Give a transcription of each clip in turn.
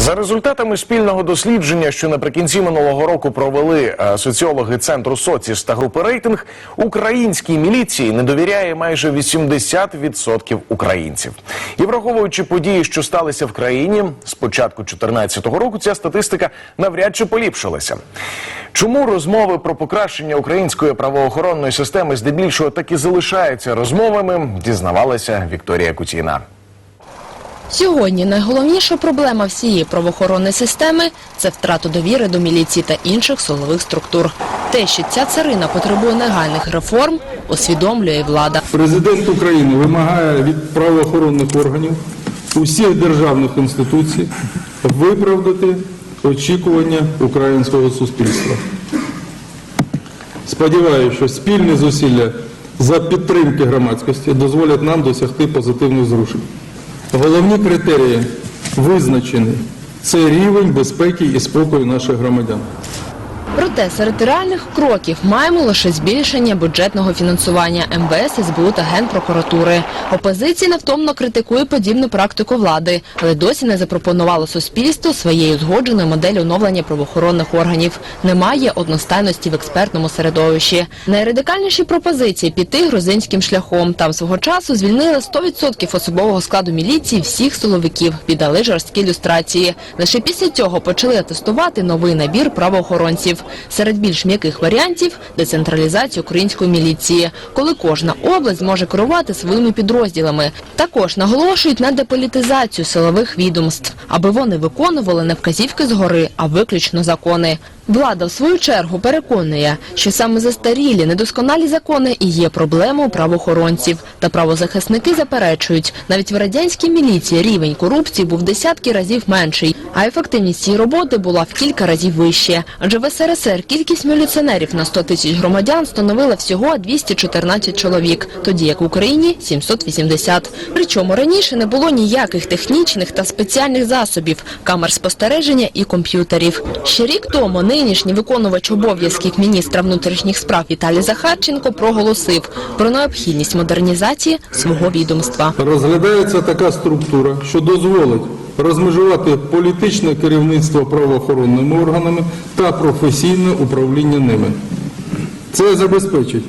За результатами спільного дослідження, що наприкінці минулого року провели е, соціологи центру соціс та групи рейтинг, українській міліції не довіряє майже 80% українців. І враховуючи події, що сталися в країні з початку 2014 року, ця статистика навряд чи поліпшилася. Чому розмови про покращення української правоохоронної системи здебільшого таки залишаються розмовами, дізнавалася Вікторія Кутіна. Сьогодні найголовніша проблема всієї правоохоронної системи – це втрата довіри до міліції та інших силових структур. Те, що ця царина потребує негайних реформ, усвідомлює влада. Президент України вимагає від правоохоронних органів усіх державних інституцій виправдати очікування українського суспільства. Сподіваюся, що спільні зусилля за підтримки громадськості дозволять нам досягти позитивних зрушень. Головні критерії визначені. Це рівень безпеки і спокою наших громадян. Проте серед реальних кроків маємо лише збільшення бюджетного фінансування МВС, СБУ та Генпрокуратури. Опозиція невтомно критикує подібну практику влади, але досі не запропонувало суспільству своєї узгодженої моделі оновлення правоохоронних органів. Немає одностайності в експертному середовищі. Найрадикальніші пропозиції піти грузинським шляхом. Там свого часу звільнили 100% особового складу міліції всіх силовиків, піддали жорсткі люстрації. Лише після цього почали тестувати новий набір правоохоронців. Серед більш м'яких варіантів – децентралізація української міліції, коли кожна область зможе керувати своїми підрозділами. Також наголошують на деполітизацію силових відомств, аби вони виконували не вказівки згори, а виключно закони. Влада, в свою чергу, переконує, що саме застарілі, недосконалі закони і є проблемою правоохоронців. Та правозахисники заперечують, навіть в радянській міліції рівень корупції був десятки разів менший, а ефективність цієї роботи була в кілька разів вище. Адже в СРСР кількість міліціонерів на 100 тисяч громадян становила всього 214 чоловік, тоді як в Україні 780. Причому раніше не було ніяких технічних та спеціальних засобів, камер спостереження і комп'ютерів. Ще рік тому нинішній виконувач обов'язків міністра внутрішніх справ Віталій Захарченко проголосив про необхідність модернізації свого відомства. Розглядається така структура, що дозволить розмежувати політичне керівництво правоохоронними органами та професійне управління ними. Це забезпечить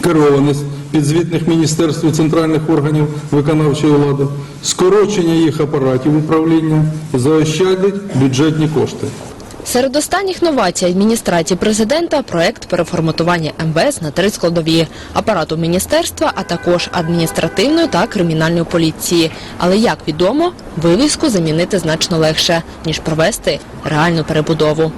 керованість підзвітних міністерств і центральних органів виконавчої влади, скорочення їх апаратів управління, заощадить бюджетні кошти. Серед останніх новацій адміністрації президента – проект переформатування МВС на три складові – апарату міністерства, а також адміністративної та кримінальної поліції. Але, як відомо, вивізку замінити значно легше, ніж провести реальну перебудову.